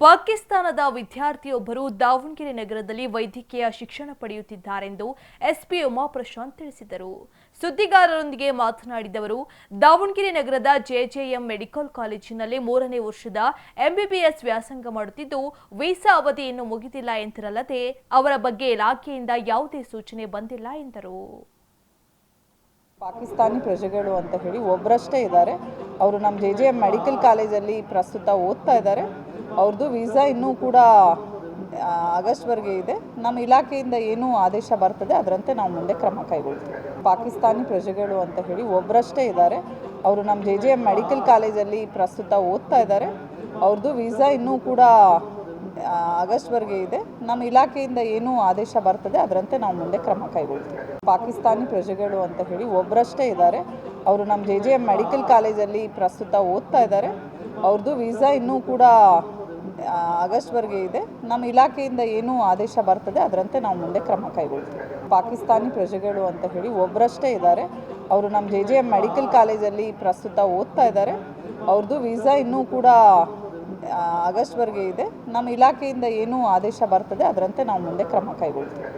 ಪಾಕಿಸ್ತಾನದ ವಿದ್ಯಾರ್ಥಿಯೊಬ್ಬರು ದಾವಣಗೆರೆ ನಗರದಲ್ಲಿ ವೈದ್ಯಕೀಯ ಶಿಕ್ಷಣ ಪಡೆಯುತ್ತಿದ್ದಾರೆಂದು ಎಸ್ಪಿ ಉಮಾಪ್ರಶಾಂತ್ ತಿಳಿಸಿದರು. ಸುದ್ದಿಗಾರರೊಂದಿಗೆ ಮಾತನಾಡಿದವರು, ದಾವಣಗೆರೆ ನಗರದ ಜೆಜೆಎಂ ಮೆಡಿಕಲ್ ಕಾಲೇಜಿನಲ್ಲಿ ಮೂರನೇ ವರ್ಷದ ಎಂಬಿಬಿಎಸ್ ವ್ಯಾಸಂಗ ಮಾಡುತ್ತಿದ್ದು, ವೀಸಾ ಅವಧಿ ಇನ್ನೂ ಮುಗಿದಿಲ್ಲ ಎಂದಿರಲ್ಲದೆ ಅವರ ಬಗ್ಗೆ ಇಲಾಖೆಯಿಂದ ಯಾವುದೇ ಸೂಚನೆ ಬಂದಿಲ್ಲ ಎಂದರು. ಪಾಕಿಸ್ತಾನಿ ಪ್ರಜೆಗಳು ಅಂತ ಹೇಳಿ ಒಬ್ಬರಷ್ಟೇ ಇದ್ದಾರೆ. ಅವರು ನಮ್ಮ ಜೆ ಜೆ ಎಂ ಮೆಡಿಕಲ್ ಕಾಲೇಜಲ್ಲಿ ಪ್ರಸ್ತುತ ಓದ್ತಾ ಇದ್ದಾರೆ. ಅವ್ರದ್ದು ವೀಸಾ ಇನ್ನೂ ಕೂಡ ಆಗಸ್ಟ್ವರೆಗೆ ಇದೆ. ನಮ್ಮ ಇಲಾಖೆಯಿಂದ ಏನು ಆದೇಶ ಬರ್ತದೆ, ಅದರಂತೆ ನಾವು ಮುಂದೆ ಕ್ರಮ ಕೈಗೊಳ್ತೀವಿ. ಪಾಕಿಸ್ತಾನಿ ಪ್ರಜೆಗಳು ಅಂತ ಹೇಳಿ ಒಬ್ಬರಷ್ಟೇ ಇದ್ದಾರೆ. ಅವರು ನಮ್ಮ ಜೆ ಜೆ ಎಂ ಮೆಡಿಕಲ್ ಕಾಲೇಜಲ್ಲಿ ಪ್ರಸ್ತುತ ಓದ್ತಾ ಇದ್ದಾರೆ. ಅವ್ರದ್ದು ವೀಸಾ ಇನ್ನೂ ಕೂಡ ಆಗಸ್ಟ್ವರೆಗೆ ಇದೆ. ನಮ್ಮ ಇಲಾಖೆಯಿಂದ ಏನು ಆದೇಶ ಬರ್ತದೆ, ಅದರಂತೆ ನಾವು ಮುಂದೆ ಕ್ರಮ ಕೈಗೊಳ್ತೀವಿ. ಪಾಕಿಸ್ತಾನಿ ಪ್ರಜೆಗಳು ಅಂತ ಹೇಳಿ ಒಬ್ಬರಷ್ಟೇ ಇದ್ದಾರೆ. ಅವರು ನಮ್ಮ ಜೆ ಜೆ ಎಂ ಮೆಡಿಕಲ್ ಕಾಲೇಜಲ್ಲಿ ಪ್ರಸ್ತುತ ಓದ್ತಾ ಇದ್ದಾರೆ. ಅವ್ರದ್ದು ವೀಸಾ ಇನ್ನೂ ಕೂಡ ಆಗಸ್ಟ್ವರೆಗೆ ಇದೆ. ನಮ್ಮ ಇಲಾಖೆಯಿಂದ ಏನು ಆದೇಶ ಬರ್ತದೆ, ಅದರಂತೆ ನಾವು ಮುಂದೆ ಕ್ರಮ ಕೈಗೊಳ್ತೀವಿ. ಪಾಕಿಸ್ತಾನಿ ಪ್ರಜೆಗಳು ಅಂತ ಹೇಳಿ ಒಬ್ಬರಷ್ಟೇ ಇದ್ದಾರೆ. ಅವರು ನಮ್ಮ ಜೆ ಜೆ ಎಂ ಮೆಡಿಕಲ್ ಕಾಲೇಜಲ್ಲಿ ಪ್ರಸ್ತುತ ಓದ್ತಾ ಇದ್ದಾರೆ. ಅವ್ರದ್ದು ವೀಸಾ ಇನ್ನೂ ಕೂಡ ಆಗಸ್ಟ್ವರೆಗೆ ಇದೆ. ನಮ್ಮ ಇಲಾಖೆಯಿಂದ ಏನು ಆದೇಶ ಬರ್ತದೆ, ಅದರಂತೆ ನಾವು ಮುಂದೆ ಕ್ರಮ ಕೈಗೊಳ್ತೀವಿ.